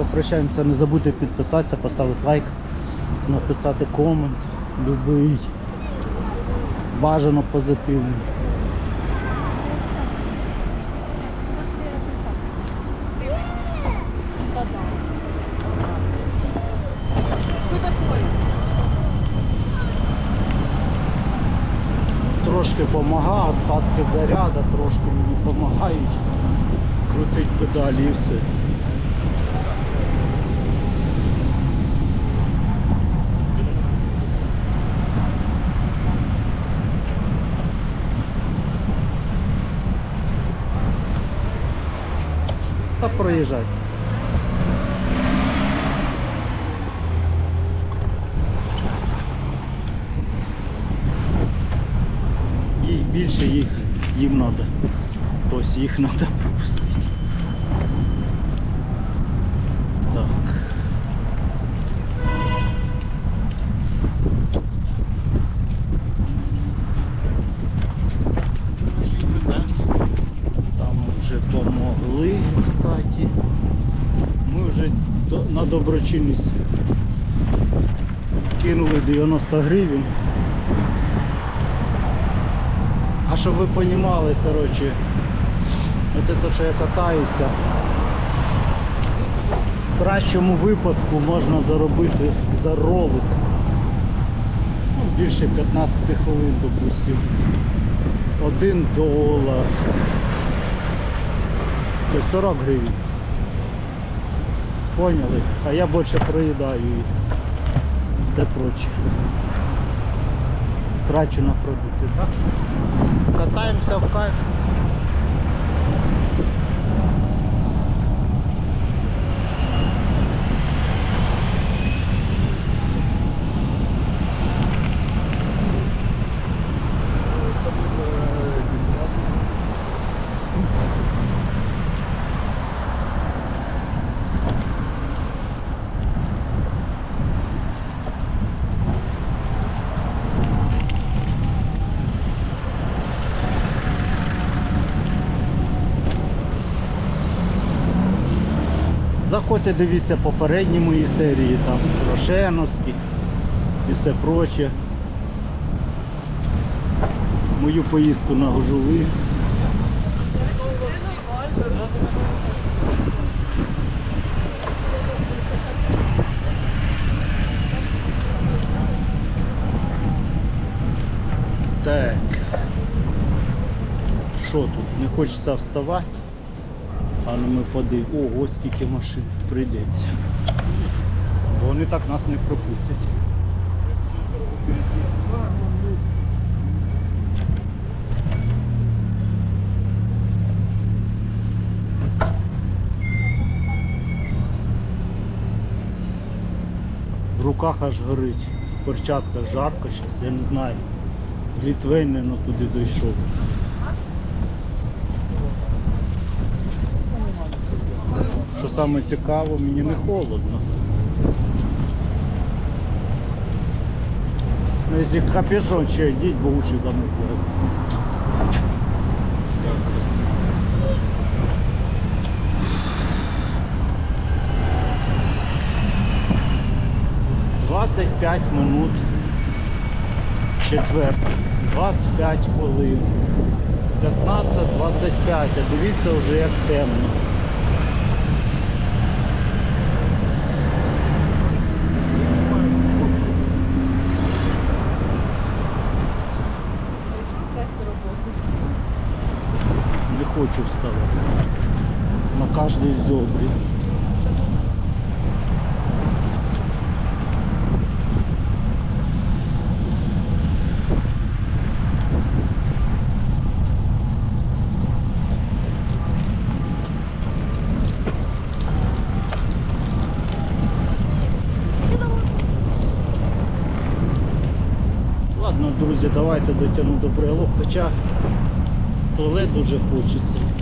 попрощаємося, не забудьте підписатися, поставити лайк, написати комент, любий, бажано позитивний. Трошки помага, остатки заряда, трошки мені допомагають крутить педалі і все. Та проїжджати. Їх більше, їх їм треба. Тобто їх треба пропустити. Так. Там вже помогли, кстати. Ми вже до- на доброчинність кинули 90 гривень. А щоб ви розуміли, коротше, от те, що я катаюся, в кращому випадку можна заробити за ролик. Ну, більше 15 хвилин, допустим. Один долар. Тобто 40 гривень. Поняли? А я більше проїдаю і все проче. Трачу на продукти. Так що катаємося в кайф. Заходьте, дивіться попередні мої серії, там Рошеновські і все проче. Мою поїздку на Гожули. Так. Що тут? Не хочеться вставати. А ну ми подив. Ого, скільки машин прийдеться. Бо вони так нас не пропустять. В руках аж горить, в перчатках жарко зараз, я не знаю. Літвень, не туди дійшов. Саме цікаво, мені не холодно. Ну, якщо капюшон ще йдіть, бо уші красиво. Двадцять п'ять минут. Четвертий. 25 хвилин. 15-25, а дивіться вже як темно. Не хочу. На зобрі. Ладно, друзі, давайте дотягну до брелок, хоча туалет дуже хочеться.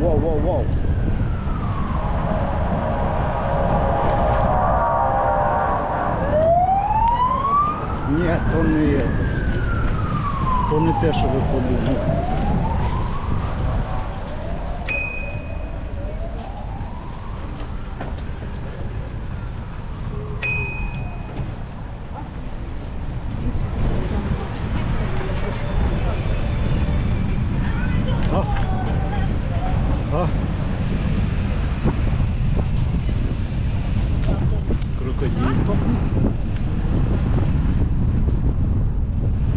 Воу, воу, вау. Ні, то не є. То не те, що ви подумали. Крокодилька.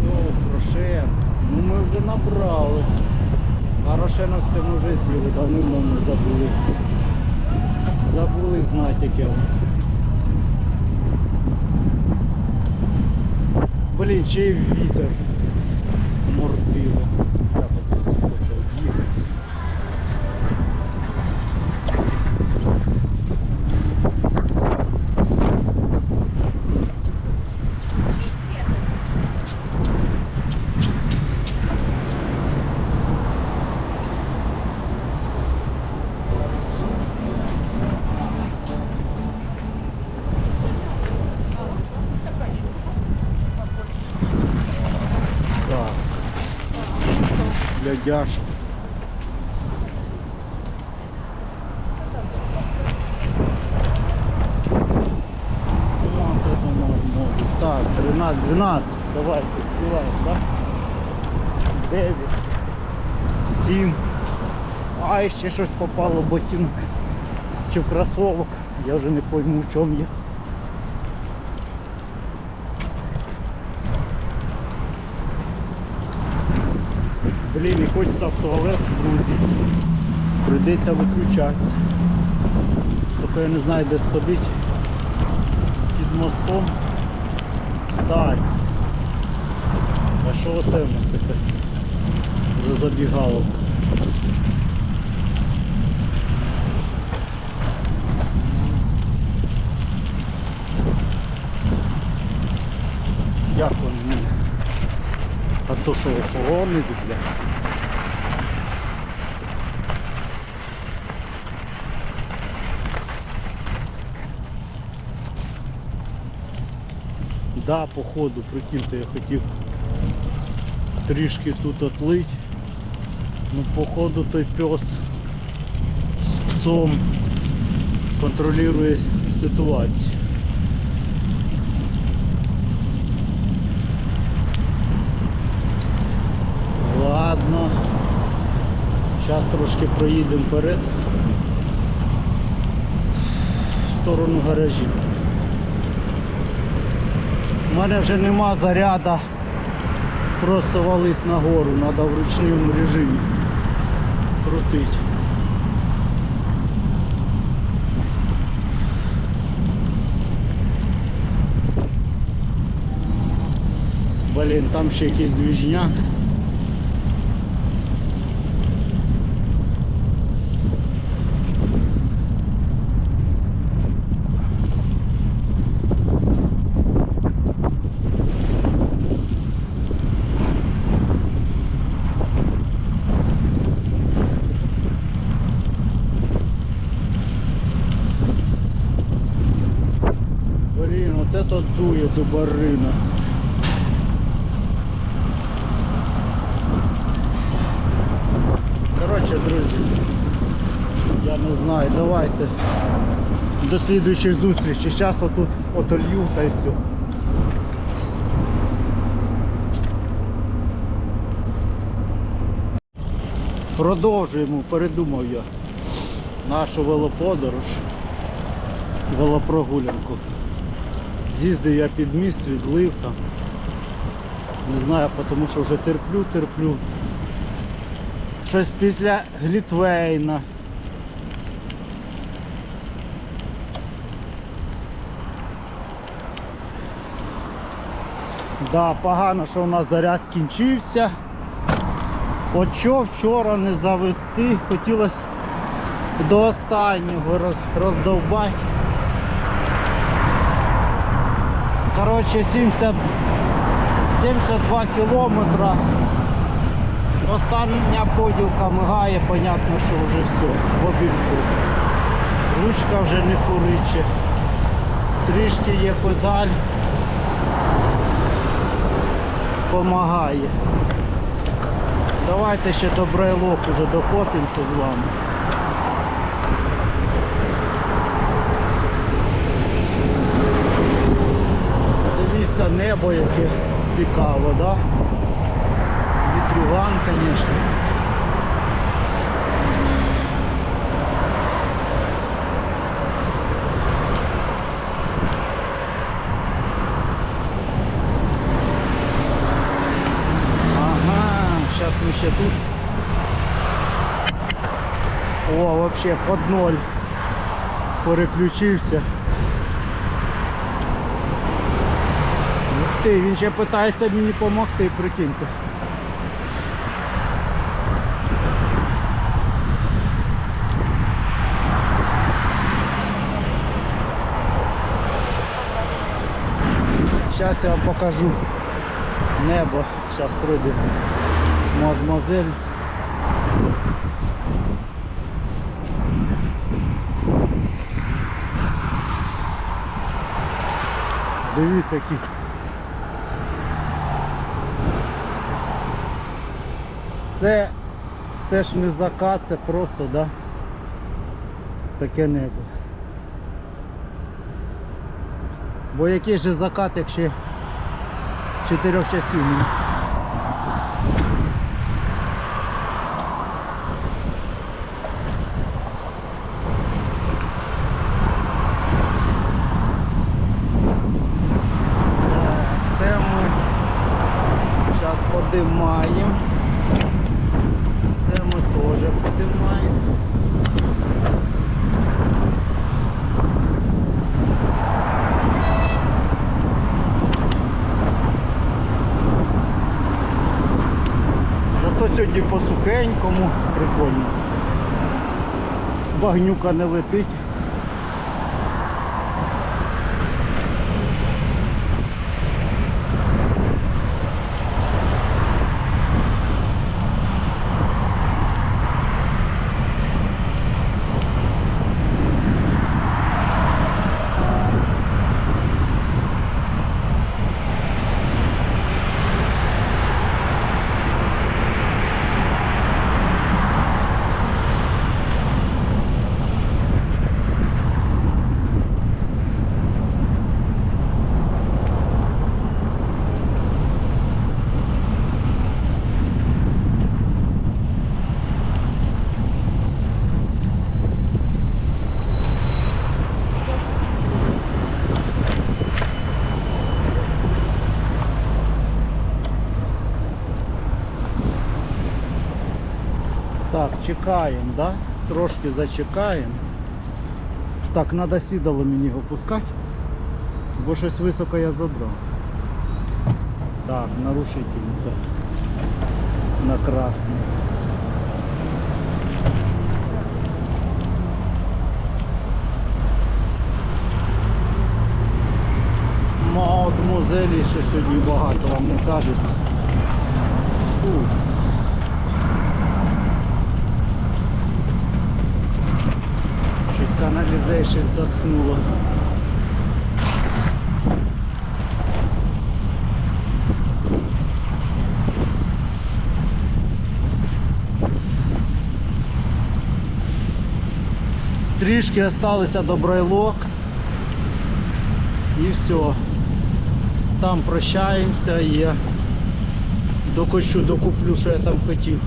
О, Рошен. Ну ми вже набрали. А Рошеновське ми вже з'їли, давним ми забули. Забули знати яке. Блін, ще й вітер мордило. Як оце все хоче об'їхати. Так. Можно. Так, 13, 12. Давайте, открываем, да? 9. 7. А, ще щось попало в ботинок. Чи в кросовок. Я вже не пойму в чому я. Блін, і хочеться в туалет, друзі. Прийдеться виключатися. Тільки я не знаю де сходити. Під мостом. Стать. А що оце в нас таке? За забігаловка? Як вони? мені? А то що охорони бля. Да, походу, прикиньте, я хотів трішки тут отлить. Ну походу той пес з псом контролює ситуацію. Зараз трошки проїдемо вперед. В сторону гаражів. У мене вже нема заряда. Просто валить нагору, треба в ручному режимі крутити. Блін, там ще якийсь двіжняк. Блін, от это дує до барина. Коротше, друзі, я не знаю, давайте до слідуючих зустрічей. Зараз отут отолью та й все. Продовжуємо, передумав я нашу велоподорож, велопрогулянку. З'їздив я під міст, відлив там. Не знаю, тому що вже терплю, терплю. Щось після Глітвейна. Да, погано, що у нас заряд скінчився. От що вчора не завести, хотілося до останнього роздовбати. Коротше, 70, 72 кілометра Остання поділка мигає, понятно, що вже все, в. Ручка вже не фуриче. Трішки є педаль. Помагає. Давайте ще до брайлок уже докотимося з вами. Дивіться небо яке цікаво, да? Вітрюган, звісно. Ага, зараз ми ще тут. О, вообще под ноль. Переключився. Ти, він ще питається мені допомогти, прикиньте. Зараз я вам покажу небо. Зараз пройде мадемуазель. Дивіться які. Це, це ж не закат, це просто, да? Таке небо. Бо який же закат, якщо 4 часів нема. Це ми зараз подимаємо. Це ми теж подимаємо. Зато сьогодні по сухенькому прикольно. Багнюка не летить. Так, чекаємо, да? Трошки зачекаємо. Так, треба сідало мені опускати, бо щось високо я забрав. Так, нарушительниця на красний. Мадмузелі ще сьогодні багато, вам не кажеться. Фу. Каналізейшн заткнуло. Трішки залишилося до брайлок. І все. Там прощаємося і я докочу, докуплю, що я там хотів.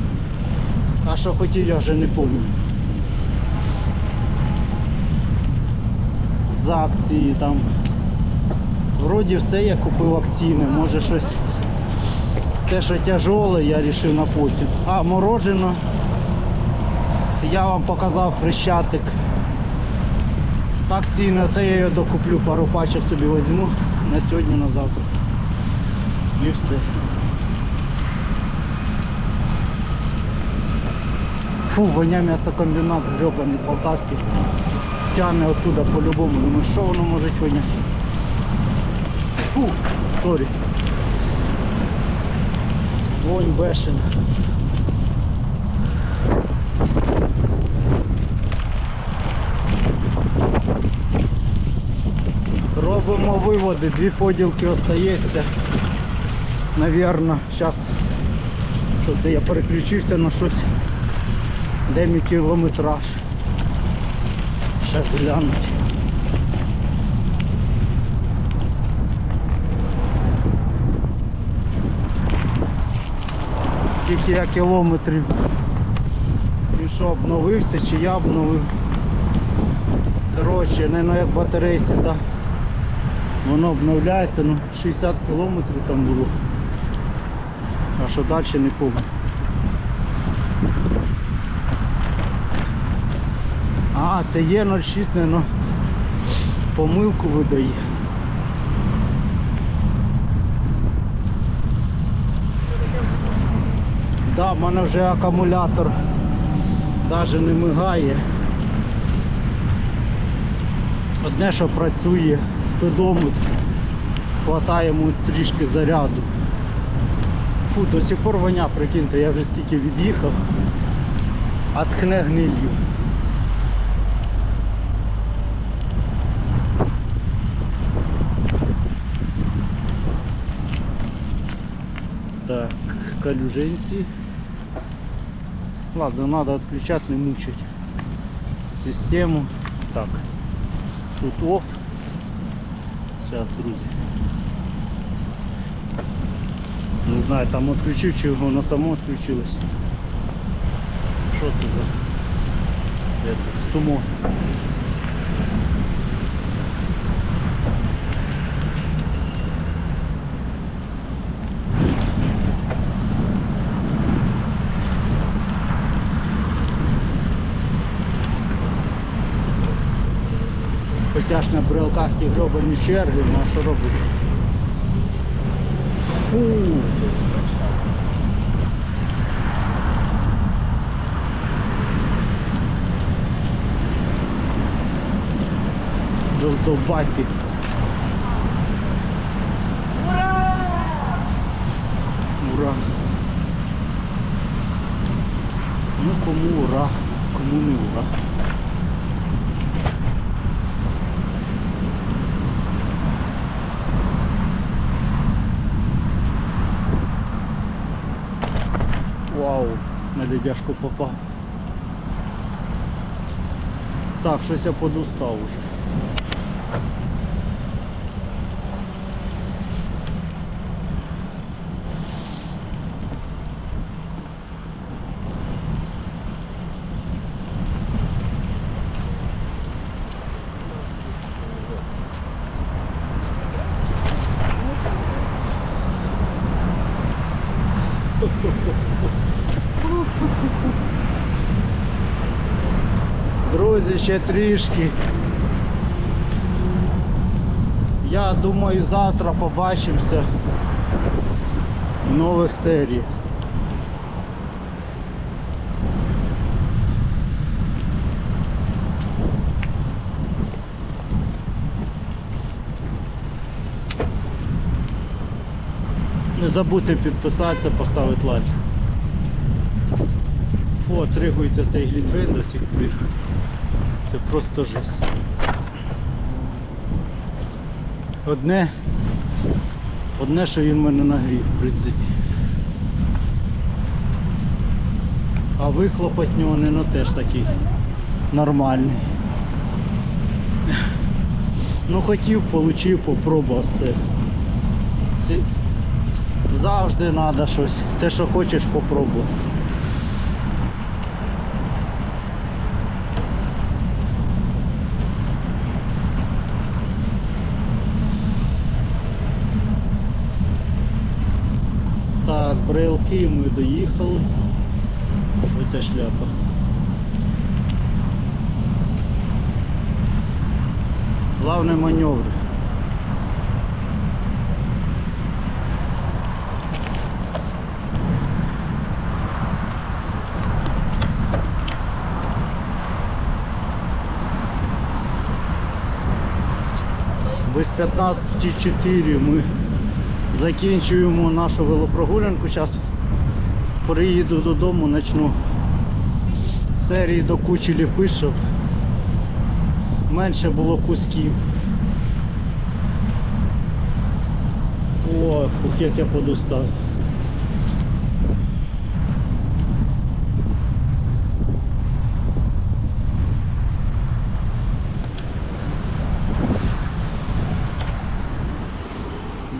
А що хотів, я вже не пам'ятаю. З акції там. Вроді все я купив акційне, може щось те, що тяжоле, я вирішив на потім. А, морожено. Я вам показав хрещатик. Акційне, це я його докуплю, пару пачок собі візьму на сьогодні, на завтра. І все. Фу, воня м'ясокомбінат гребаний полтавський. Тягне оттуда по-любому. Думаю, що воно може воняти? Фу, сорі. Вонь бешена. Робимо виводи, дві поділки остається. Навірно, зараз що це я переключився на щось. Де мій кілометраж. Зараз глянуть. Скільки я кілометрів він що обновився чи я обновив. Коротше, не як батарейці, да. Воно обновляється, ну 60 кілометрів там було. А що далі не пам'ятаю. А, це є 06, не, ну, помилку видає. Да, в мене вже акумулятор навіть не мигає. Одне, що працює спидометр, хватає йому трішки заряду. Фу, до сих пор воня, прикиньте, я вже скільки від'їхав, а тхне гнилью. калюжинці. Ладно, надо отключать, не мучить систему. Так, тут off. Сейчас, друзі. Не знаю, там відключив чи воно само відключилось. Що це за Это, сумо? Хоча ж на брелках ті гробані черги, ну а що робити? Фу. Роздовбаті. Ура! Ура. Ну кому ура, кому не ура. На ледяшку попав. Так, щось я подустав уже. Друзі, ще трішки. Я думаю, завтра побачимося в нових серіях. Не забудьте підписатися, поставити лайк. О, тригується цей глітвин до сих пір. Це просто жесть. Одне, одне, що він мене нагрів, в принципі. А вихлоп від нього не ну, теж такий нормальний. Ну хотів, получив, попробував все. Завжди треба щось. Те, що хочеш, попробуй. Так, брелки ми доїхали. Що ця шляпа? Главний маневр. Без 15.4 ми Закінчуємо нашу велопрогулянку. Зараз приїду додому, почну серії до кучі ліпи, щоб менше було кусків. О, ух, як я подустав.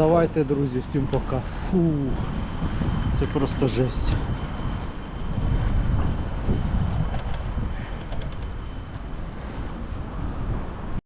Давайте, друзі, всім пока. Фух, це просто жесть.